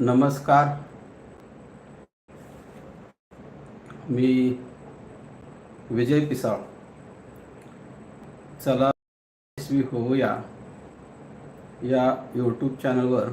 नमस्कार. मी विजय पिसाळ. चला यशस्वी होऊया या यूट्यूब चॅनलवर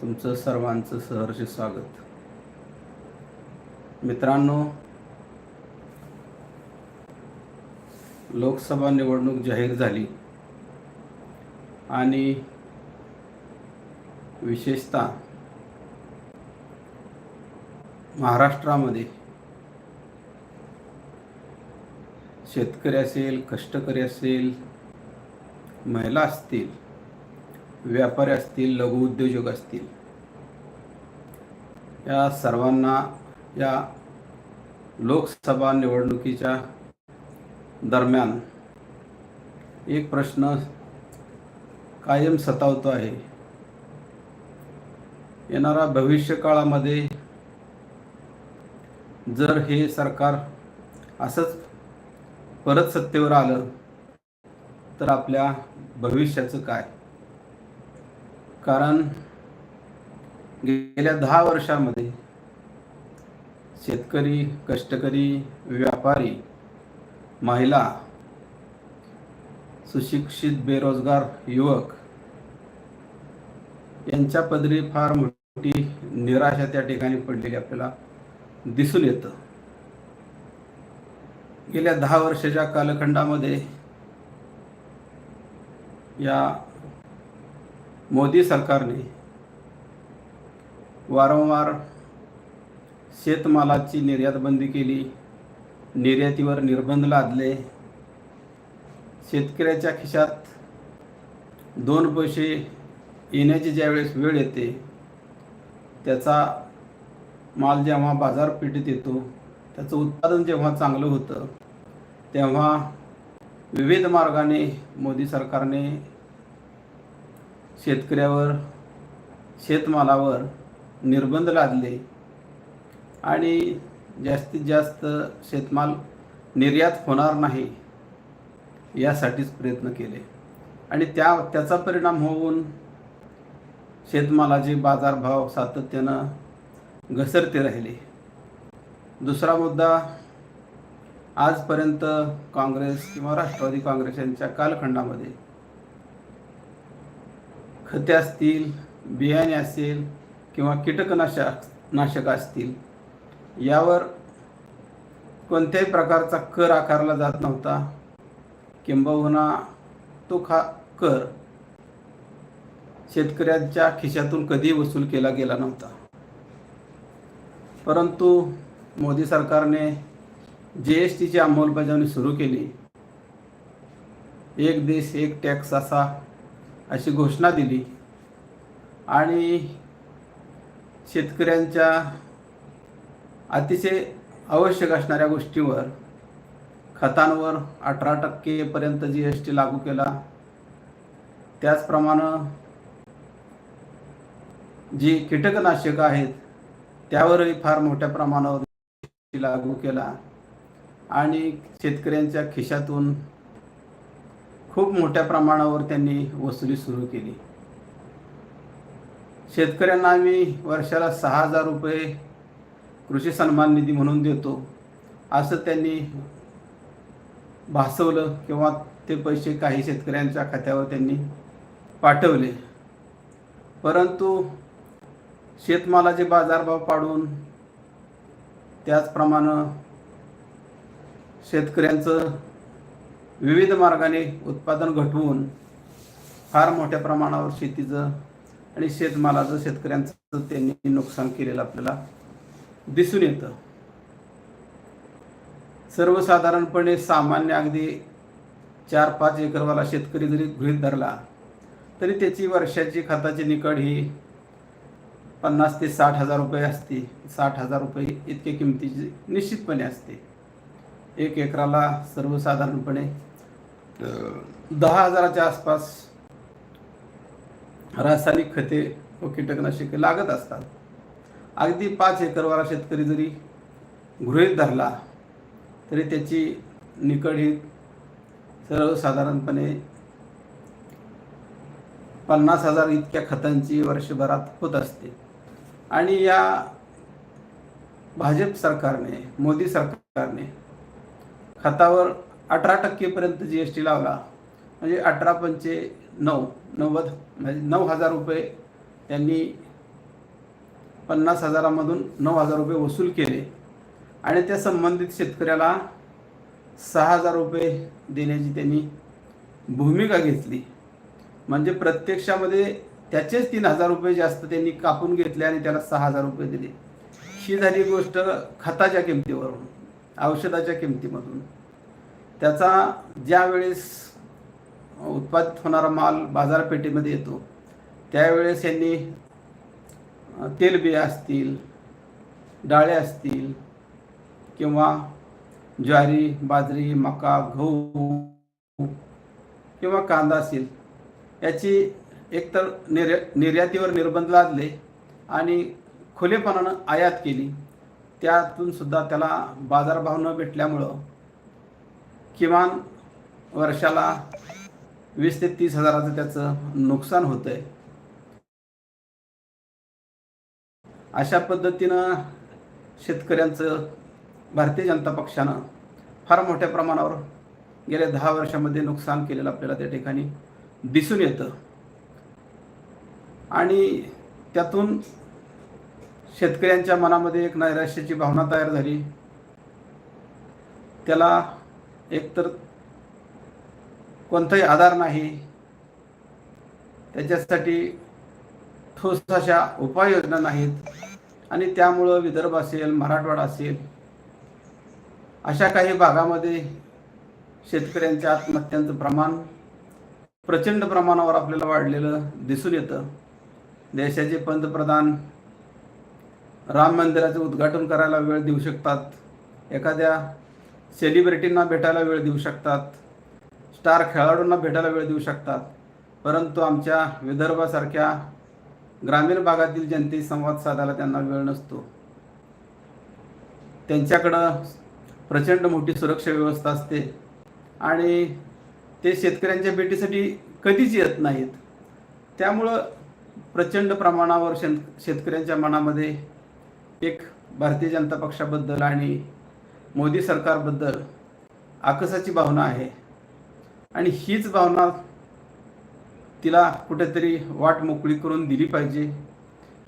तुमचं सर्वांचं सहर्ष स्वागत. मित्रांनो लोकसभा निवडणूक जाहीर झाली आणि विशेषतः महाराष्ट्रामध्ये शेतकरी असेल कष्टकरी असेल महिला असतील व्यापारी असतील लघुउद्योजक असतील या सर्वांना या लोकसभा निवडणुकीच्या दरम्यान एक प्रश्न कायम सतावतो आहे. येणारा भविष्य काळामध्ये जर हे सरकार असंच परत सत्तेवर आलं तर आपल्या भविष्याचं काय? कारण गेल्या दहा वर्षामध्ये शेतकरी कष्टकरी व्यापारी महिला सुशिक्षित बेरोजगार युवक यांच्या पदरी फार मोठी निराशा त्या ठिकाणी पडलेली आपल्याला दिसून येतं. गेल्या दहा वर्षाच्या कालखंडामध्ये या मोदी सरकारने वारंवार शेतमालाची निर्यात बंदी केली निर्यातीवर निर्बंध लादले. शेतकऱ्याच्या खिशात दोन पैसे येण्याची ज्यावेळेस वेळ येते त्याचा माल जेव्हा बाजारपेठेत येतो त्याचं उत्पादन जेव्हा चांगलं होतं तेव्हा विविध मार्गाने मोदी सरकारने शेतकऱ्यावर शेतमालावर निर्बंध लादले आणि जास्तीत जास्त शेतमाल निर्यात होणार नाही यासाठीच प्रयत्न केले. आणि त्या त्याचा परिणाम होऊन शेतमालाचे बाजारभाव सातत्यानं घसरते राहिले. दुसरा मुद्दा आजपर्यंत काँग्रेस किंवा राष्ट्रवादी काँग्रेस यांच्या कालखंडामध्ये खते असतील बियाणे असेल किंवा कीटकनाशक नाशक असतील यावर कोणत्याही प्रकारचा कर आकारला जात नव्हता. किंबहुना तो खा कर शेतकऱ्यांच्या खिशातून कधी वसूल केला गेला नव्हता. परंतु मोदी सरकारने जी एस टीची अंमलबजावणी सुरू केली. एक देश एक टॅक्स असा अशी घोषणा दिली. आणि शेतकऱ्यांच्या अतिशय आवश्यक असणाऱ्या गोष्टीवर खतांवर अठरा टक्केपर्यंत जी एस टी लागू केला त्याचप्रमाणे जी कीटकनाशक आहेत त्यावरही फार मोठ्या प्रमाणावर लागू केला. आणि शेतकऱ्यांच्या खिशातून खूप मोठ्या प्रमाणावर त्यांनी वसुली सुरू केली. शेतकऱ्यांना आम्ही वर्षाला सहा हजार रुपये कृषी सन्मान निधी म्हणून देतो. असं त्यांनी भासवलं किंवा ते पैसे काही शेतकऱ्यांच्या खात्यावर त्यांनी पाठवले. परंतु शेतमालाचे बाजारभाव पाडून त्याचप्रमाणे शेतकऱ्यांचं विविध मार्गाने उत्पादन घटवून फार मोठ्या प्रमाणावर शेतीचं आणि शेतमालाचं शेतकऱ्यांचं त्यांनी नुकसान केलेलं आपल्याला दिसून येतं. सर्वसाधारणपणे सामान्य अगदी चार पाच एकरवाला शेतकरी जरी गृहीत धरला तरी त्याची वर्षाची खताची निकड ही पन्नास ते साठ हजार रुपये असते. साठ हजार रुपये इतके किमतीची निश्चितपणे असते. एक एकराला सर्वसाधारणपणे दहा हजाराच्या आसपास रासायनिक खते व कीटकनाशके लागत असतात. अगदी पाच एकरवाला शेतकरी जरी गृहित धरला तरी त्याची निकड ही सर्वसाधारणपणे पन्नास हजार इतक्या खतांची वर्षभरात होत असते. आणि या भाजप सरकारने मोदी सरकारने खतावर अठरा टक्केपर्यंत जी एस टी लावला. म्हणजे अठरा पंचे नऊ नव्वद म्हणजे नऊ हजार रुपये त्यांनी पन्नास हजारामधून नऊ हजार रुपये वसूल केले. आणि त्या संबंधित शेतकऱ्याला सहा हजार रुपये देण्याची त्यांनी भूमिका घेतली. म्हणजे प्रत्यक्षामध्ये त्याचेच तीन हजार रुपये जास्त त्यांनी कापून घेतले आणि त्याला सहा हजार रुपये दिले. ही झाली गोष्ट खताच्या किमतीवरून औषधाच्या किमतीमधून. त्याचा ज्यावेळेस उत्पादित होणारा माल बाजारपेठेमध्ये येतो त्यावेळेस यांनी तेलबिया असतील डाळे असतील किंवा ज्वारी बाजरी मका गहू किंवा कांदा असेल याची एकतर निर्या निर्यातीवर निर्बंध लादले आणि खुलेपणानं आयात केली. त्यातून सुद्धा त्याला बाजारभाव न भेटल्यामुळं किमान वर्षाला वीस ते तीस हजाराचं त्याचं नुकसान होतं आहे अशा पद्धतीनं शेतकऱ्यांचं भारतीय जनता पक्षानं फार मोठ्या प्रमाणावर गेल्या दहा वर्षामध्ये नुकसान केलेलं आपल्याला त्या ठिकाणी दिसून येतं. आणि त्यातून शेतकऱ्यांच्या मनामध्ये एक नैराश्याची भावना तयार झाली. त्याला एकतर कोणताही आधार नाही. त्याच्यासाठी ठोस अशा उपाययोजना नाहीत. आणि त्यामुळं विदर्भ असेल मराठवाडा असेल अशा काही भागामध्ये शेतकऱ्यांच्या आत्महत्यांचं प्रमाण प्रचंड प्रमाणावर आपल्याला वाढलेलं दिसून येतं. देशाचे पंतप्रधान राम मंदिराचं उद्घाटन करायला वेळ देऊ शकतात. एखाद्या सेलिब्रिटींना भेटायला वेळ देऊ शकतात. स्टार खेळाडूंना भेटायला वेळ देऊ शकतात. परंतु आमच्या विदर्भासारख्या ग्रामीण भागातील जनतेशी संवाद साधायला त्यांना वेळ नसतो. त्यांच्याकडं प्रचंड मोठी सुरक्षा व्यवस्था असते आणि ते शेतकऱ्यांच्या भेटीसाठी कधीच येत नाहीत. त्यामुळं प्रचंड प्रमाणावर शेत शेतकऱ्यांच्या मनामध्ये एक भारतीय जनता पक्षाबद्दल आणि मोदी सरकारबद्दल आकसाची भावना आहे. आणि हीच भावना तिला कुठेतरी वाट मोकळी करून दिली पाहिजे.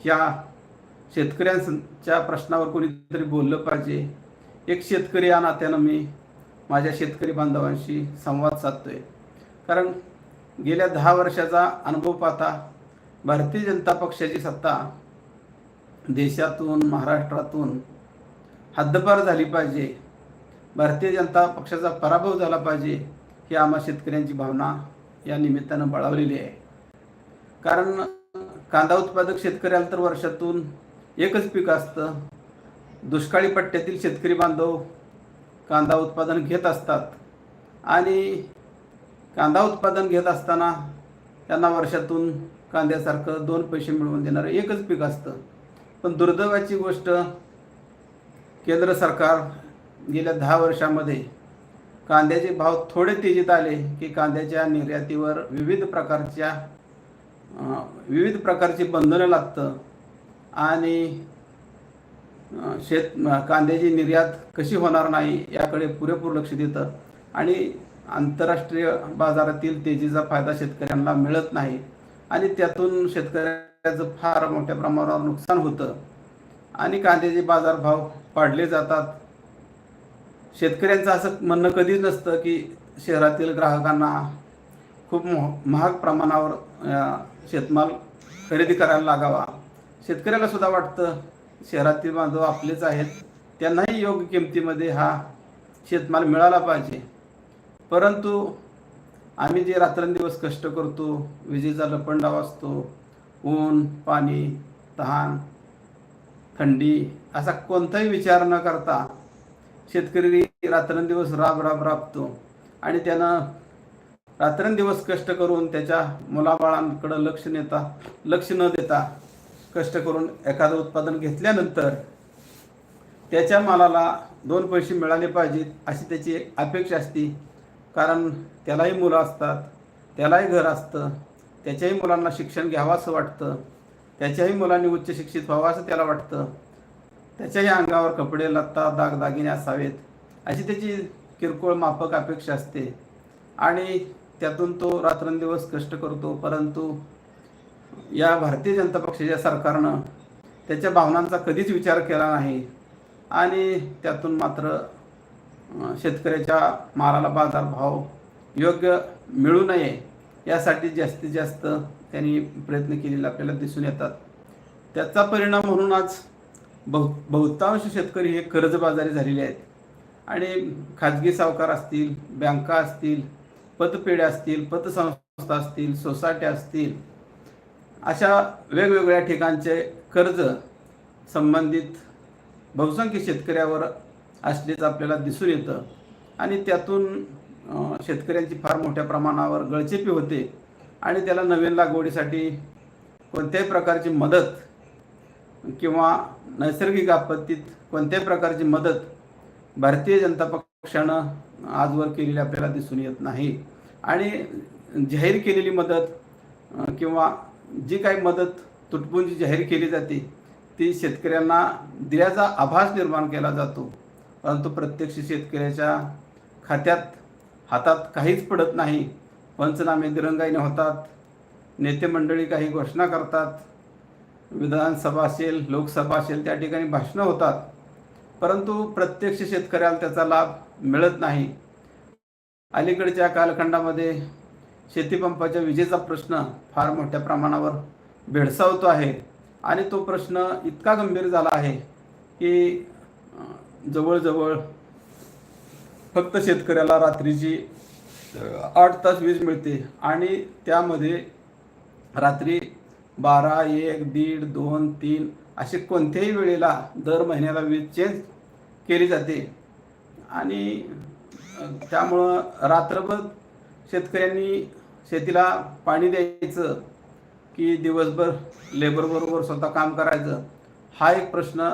ह्या शेतकऱ्यांच्या प्रश्नावर कोणीतरी बोललं पाहिजे. एक शेतकरी या नात्यानं मी माझ्या शेतकरी बांधवांशी संवाद साधतोय. कारण गेल्या दहा वर्षाचा अनुभव पाहता भारतीय जनता पक्षाची सत्ता देशातून महाराष्ट्रातून हद्दपार झाली पाहिजे. भारतीय जनता पक्षाचा पराभव झाला पाहिजे ही आम्हा शेतकऱ्यांची भावना या निमित्तानं बळावलेली आहे. कारण कांदा उत्पादक शेतकऱ्याला तर वर्षातून एकच पीक असतं. दुष्काळी पट्ट्यातील शेतकरी बांधव कांदा उत्पादन घेत असतात. आणि कांदा उत्पादन घेत असताना त्यांना वर्षातून कांद्यासारखं दोन पैसे मिळवून देणारं एकच पीक असतं. पण दुर्दैवाची गोष्ट केंद्र सरकार गेल्या दहा वर्षामध्ये कांद्याचे भाव थोडे तेजीत आले की कांद्याच्या निर्यातीवर विविध प्रकारच्या विविध प्रकारची बंधनं लागतं. आणि शेत कांद्याची निर्यात कशी होणार नाही याकडे पुरेपूर लक्ष देतं. आणि आंतरराष्ट्रीय बाजारातील तेजीचा फायदा शेतकऱ्यांना मिळत नाही. आणि त्यातून शेतकऱ्याचं फार मोठ्या प्रमाणावर नुकसान होतं. आणि कांद्याचे बाजारभाव पाडले जातात. शेतकऱ्यांचं असं म्हणणं कधीच नसतं की शहरातील ग्राहकांना खूप महाग प्रमाणावर शेतमाल खरेदी करायला लागावा. शेतकऱ्याला सुद्धा वाटतं शहरातील बांधव आपलेच आहेत. त्यांनाही योग्य किमतीमध्ये हा शेतमाल मिळाला पाहिजे. परंतु आम्ही जे रात्रंदिवस कष्ट करतो विजेचा लपंडा वाजतो ऊन पाणी तहान थंडी असा कोणताही विचार न करता शेतकरी रात्रंदिवस राब राब राबतो. आणि त्यानं रात्रंदिवस कष्ट करून त्याच्या मुलाबाळांकडं लक्ष नेता लक्ष न देता कष्ट करून एखादं उत्पादन घेतल्यानंतर त्याच्या मालाला दोन पैसे मिळाले पाहिजेत अशी त्याची एक अपेक्षा असते. कारण त्यालाही मुलं असतात त्यालाही घर असतं त्याच्याही मुलांना शिक्षण घ्यावं असं वाटतं त्याच्याही मुलांनी उच्च शिक्षित व्हावं असं त्याला वाटतं. त्याच्याही अंगावर कपडे लत्ता दागदागिने असावेत अशी त्याची किरकोळ माफक अपेक्षा असते. आणि त्यातून तो रात्रंदिवस कष्ट करतो परंतु या भारतीय जनता पक्षाच्या सरकारनं त्याच्या भावनांचा कधीच विचार केला नाही. आणि त्यातून मात्र शेतकऱ्याच्या मालाला बाजारभाव योग्य मिळू नये यासाठी जास्तीत जास्त त्यांनी प्रयत्न केलेले आपल्याला दिसून येतात. त्याचा परिणाम म्हणून आज बहु बहुतांश शेतकरी हे कर्जबाजारी झालेले आहेत. आणि खाजगी सावकार असतील बँका असतील पतपेढ्या असतील पतसंस्था असतील सोसायट्या असतील अशा वेगवेगळ्या ठिकाणचे कर्ज संबंधित बहुसंख्य शेतकऱ्यावर असल्याचं आपल्याला दिसून येतं. आणि त्यातून शेतकऱ्यांची फार मोठ्या प्रमाणावर गळचेपी होते. आणि त्याला नवीन लागवडीसाठी कोणत्याही प्रकारची मदत किंवा नैसर्गिक आपत्तीत कोणत्याही प्रकारची मदत भारतीय जनता पक्षानं आजवर केलेली आपल्याला दिसून येत नाही. आणि जाहीर केलेली मदत किंवा जी काही मदत तुटपुंजी जाहीर केली जाते ती शेतकऱ्यांना दिल्याचा आभास निर्माण केला जातो. परंतु प्रत्यक्ष शेतकऱ्याच्या खात्यात हातात काहीच पडत नाही. पंचनामे दिरंगाईने होतात. नेते मंडळी काही घोषणा करतात. विधानसभा असेल लोकसभा असेल त्या ठिकाणी भाषणं होतात. परंतु प्रत्यक्ष शेतकऱ्याला त्याचा लाभ मिळत नाही. अलीकडच्या कालखंडामध्ये शेतीपंपाच्या विजेचा प्रश्न फार मोठ्या प्रमाणावर भेडसावतो आहे. आणि तो प्रश्न इतका गंभीर झाला आहे की जवळजवळ फक्त शेतकऱ्याला रात्रीची आठ तास वीज मिळते आणि त्यामध्ये रात्री बारा एक दीड दोन तीन असे कोणत्याही वेळेला दर महिन्याला वीज चेंज केली जाते. आणि त्यामुळं रात्रभर शेतकऱ्यांनी शेतीला पाणी द्यायचं की दिवसभर लेबरबरोबर स्वतः काम करायचं हा एक प्रश्न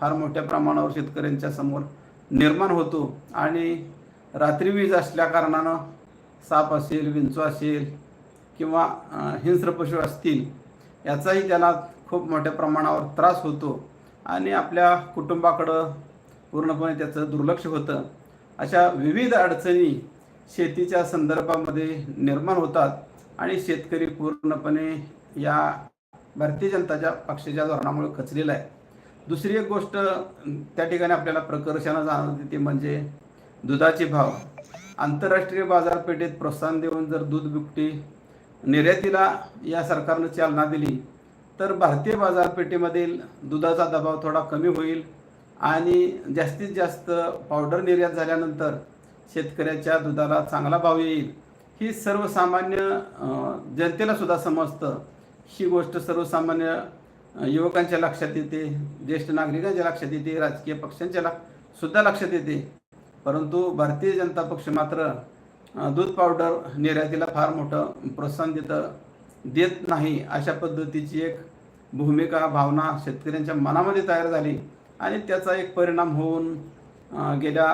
फार मोठ्या प्रमाणावर शेतकऱ्यांच्या समोर निर्माण होतो. आणि रात्री वीज असल्या कारणानं साप असेल विंचू असेल किंवा हिंस्र पशु असतील याचाही त्याला खूप मोठ्या प्रमाणावर त्रास होतो. आणि आपल्या कुटुंबाकडं पूर्णपणे त्याचं दुर्लक्ष होतं. अशा विविध अडचणी शेतीच्या संदर्भामध्ये निर्माण होतात. आणि शेतकरी पूर्णपणे या भारतीय जनताच्या पक्षाच्या धोरणामुळे खचलेला आहे. दुसरी एक गोष्ट त्या ठिकाणी आपल्याला प्रकर्षानं जाणवते ते म्हणजे दुधाचे भाव. आंतरराष्ट्रीय बाजारपेठेत प्रोत्साहन देऊन जर दूध बिकटी निर्यातीला या सरकारनं चालना दिली तर भारतीय बाजारपेठेमधील दुधाचा दबाव थोडा कमी होईल आणि जास्तीत जास्त पावडर निर्यात झाल्यानंतर शेतकऱ्याच्या दुधाला चांगला भाव येईल. ही सर्वसामान्य जनतेला सुद्धा समजतं. ही गोष्ट सर्वसामान्य युवकांच्या लक्षात येते ज्येष्ठ नागरिकांच्या लक्षात येते राजकीय पक्षांच्या ला सुद्धा लक्षात येते. परंतु भारतीय जनता पक्ष मात्र दूध पावडर निर्यातीला फार मोठं प्रोत्साहन देतं देत नाही. अशा पद्धतीची एक भूमिका भावना शेतकऱ्यांच्या मनामध्ये तयार झाली आणि त्याचा एक परिणाम होऊन गेल्या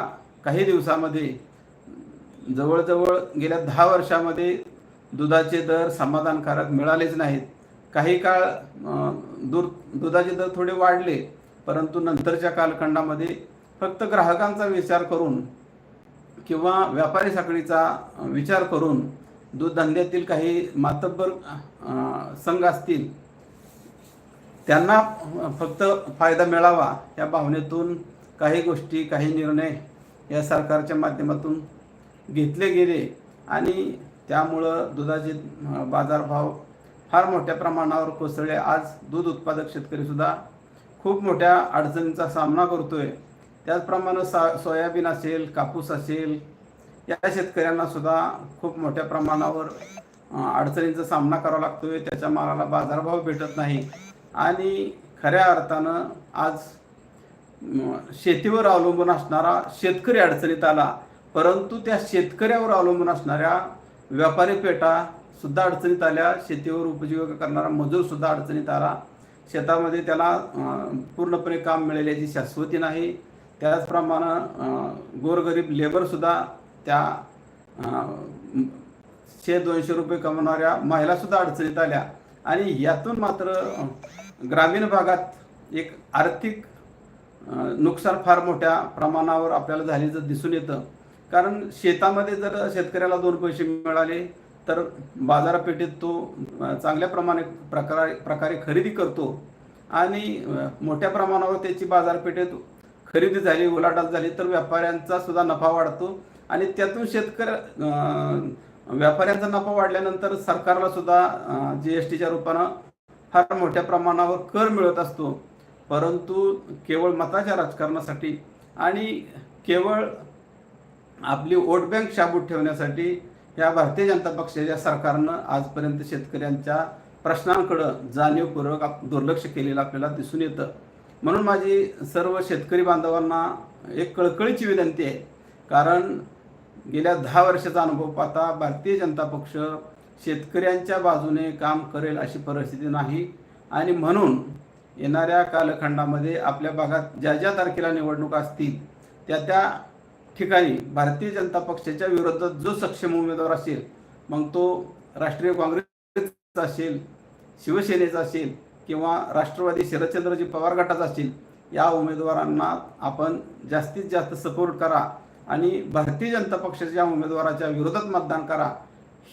काही दिवसामध्ये जवळजवळ गेल्या दहा वर्षामध्ये दुधाचे दर समाधानकारक मिळालेच नाहीत. काही काळ दूध दूर दुधाचे दर थोडे वाढले परंतु नंतरच्या कालखंडामध्ये फक्त ग्राहकांचा विचार करून किंवा व्यापारी साखळीचा विचार करून दूध धंद्यातील काही मातब्बर संघ असतील त्यांना फक्त फायदा मिळावा या भावनेतून काही गोष्टी काही निर्णय या सरकारच्या माध्यमातून घेतले गेले आणि त्यामुळं दुधाचे बाजारभाव फार मोठ्या प्रमाणावर कोसळले. आज दूध उत्पादक शेतकरीसुद्धा खूप मोठ्या अडचणींचा सामना करतोय. त्याचप्रमाणे सा सोयाबीन असेल कापूस असेल या शेतकऱ्यांना सुद्धा खूप मोठ्या प्रमाणावर अडचणींचा सामना करावा लागतोय. त्याच्या मालाला बाजारभाव भेटत नाही. आणि खऱ्या अर्थानं आज शेतीवर अवलंबून असणारा शेतकरी अडचणीत आला. परंतु त्या शेतकऱ्यावर अवलंबून असणाऱ्या व्यापारी पेटा सुद्धा अडचणीत आल्या. शेतीवर उपजीविका करणारा मजूर सुद्धा अडचणीत आला. शेतामध्ये त्याला पूर्णपणे काम मिळेल याची शाश्वती नाही. त्याचप्रमाणे गोरगरीब लेबरसुद्धा त्या शे दोनशे रुपये कमवणाऱ्या महिलासुद्धा अडचणीत आल्या. आणि यातून मात्र ग्रामीण भागात एक आर्थिक नुकसान फार मोठ्या प्रमाणावर आपल्याला झाल्याचं दिसून येतं. कारण शेतामध्ये जर शेतकऱ्याला दोन पैसे मिळाले तर बाजारपेठेत तो चांगल्या प्रमाणे प्रकारे प्रकारे खरेदी करतो. आणि मोठ्या प्रमाणावर त्याची बाजारपेठेत खरेदी झाली उलाढाल झाली तर व्यापाऱ्यांचा सुद्धा नफा वाढतो. आणि त्यातून शेतकरी व्यापाऱ्यांचा नफा वाढल्यानंतर सरकारला सुद्धा जी एस टीच्या रूपानं फार मोठ्या प्रमाणावर कर मिळत असतो. परंतु केवळ मताच्या राजकारणासाठी आणि केवळ आपली वोट बँक शाबूत ठेवण्यासाठी या भारतीय जनता पक्षाच्या सरकारनं आजपर्यंत शेतकऱ्यांच्या प्रश्नांकडं जाणीवपूर्वक आप- दुर्लक्ष केलेलं आपल्याला दिसून येतं. म्हणून माझी सर्व शेतकरी बांधवांना एक कळकळीची विनंती आहे. कारण गेल्या दहा वर्षाचा अनुभव पाहता भारतीय जनता पक्ष शेतकऱ्यांच्या बाजूने काम करेल अशी परिस्थिती नाही. आणि म्हणून येणाऱ्या कालखंडामध्ये आपल्या भागात ज्या ज्या तारखेला निवडणुका असतील त्या त्या ठिकाणी भारतीय जनता पक्षाच्या विरोधात जो सक्षम उमेदवार असेल मग तो राष्ट्रीय काँग्रेसचा असेल शिवसेनेचा असेल किंवा राष्ट्रवादी शरदचंद्रजी पवार गटाचा असेल या उमेदवारांना आपण जास्तीत जास्त सपोर्ट करा आणि भारतीय जनता पक्षाच्या उमेदवाराच्या विरोधात मतदान करा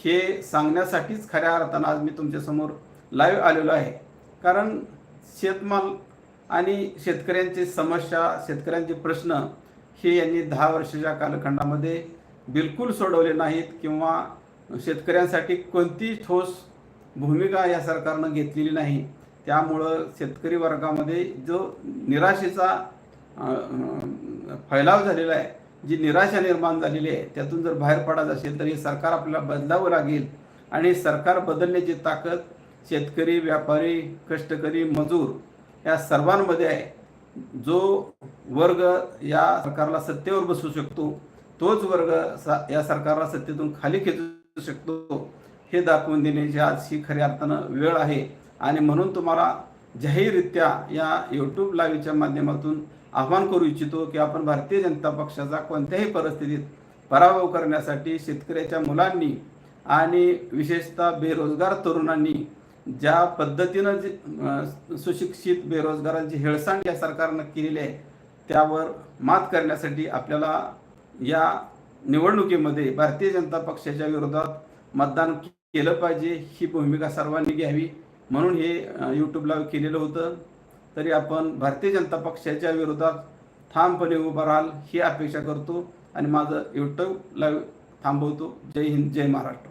हे सांगण्यासाठीच खऱ्या अर्थानं आज मी तुमच्यासमोर लाईव्ह आलेलो आहे. कारण शेतमाल आणि शेतकऱ्यांची समस्या शेतकऱ्यांचे प्रश्न हे यांनी दहा वर्षाच्या कालखंडामध्ये बिलकुल सोडवले नाहीत किंवा शेतकऱ्यांसाठी कोणतीही ठोस भूमिका या सरकारनं घेतलेली नाही. त्यामुळं शेतकरी वर्गामध्ये जो निराशेचा फैलाव झालेला आहे जी निराशा निर्माण झालेली आहे त्यातून जर बाहेर पडायचं असेल तर हे सरकार आपल्याला बदलावं लागेल. आणि सरकार बदलण्याची ताकद शेतकरी व्यापारी कष्टकरी मजूर या सर्वांमध्ये आहे. जो वर्ग या सरकारला सत्तेवर बसू शकतो तोच वर्ग सा- या सरकारला सत्तेतून खाली खेचू शकतो हे दाखवून देण्याची आज ही खऱ्या अर्थानं वेळ आहे. आणि म्हणून तुम्हाला जाहीररित्या या यूट्यूब लाईव्हच्या माध्यमातून आव्हान करू इच्छितो की आपण भारतीय जनता पक्षाचा कोणत्याही परिस्थितीत पराभव करण्यासाठी शेतकऱ्याच्या मुलांनी आणि विशेषतः बेरोजगार तरुणांनी ज्या पद्धतीनं जे सुशिक्षित बेरोजगारांची हेळसांड या सरकारनं केलेली आहे त्यावर मात करण्यासाठी आपल्याला या निवडणुकीमध्ये भारतीय जनता पक्षाच्या विरोधात मतदान केलं पाहिजे ही भूमिका सर्वांनी घ्यावी. म्हणून हे यूट्यूबला केलेलं होतं. तरी आपण भारतीय जनता पक्षाच्या विरोधात ठामपणे उभं राहाल ही अपेक्षा करतो. आणि माझं यूट्यूब लाईव्ह थांबवतो. जय हिंद जय महाराष्ट्र.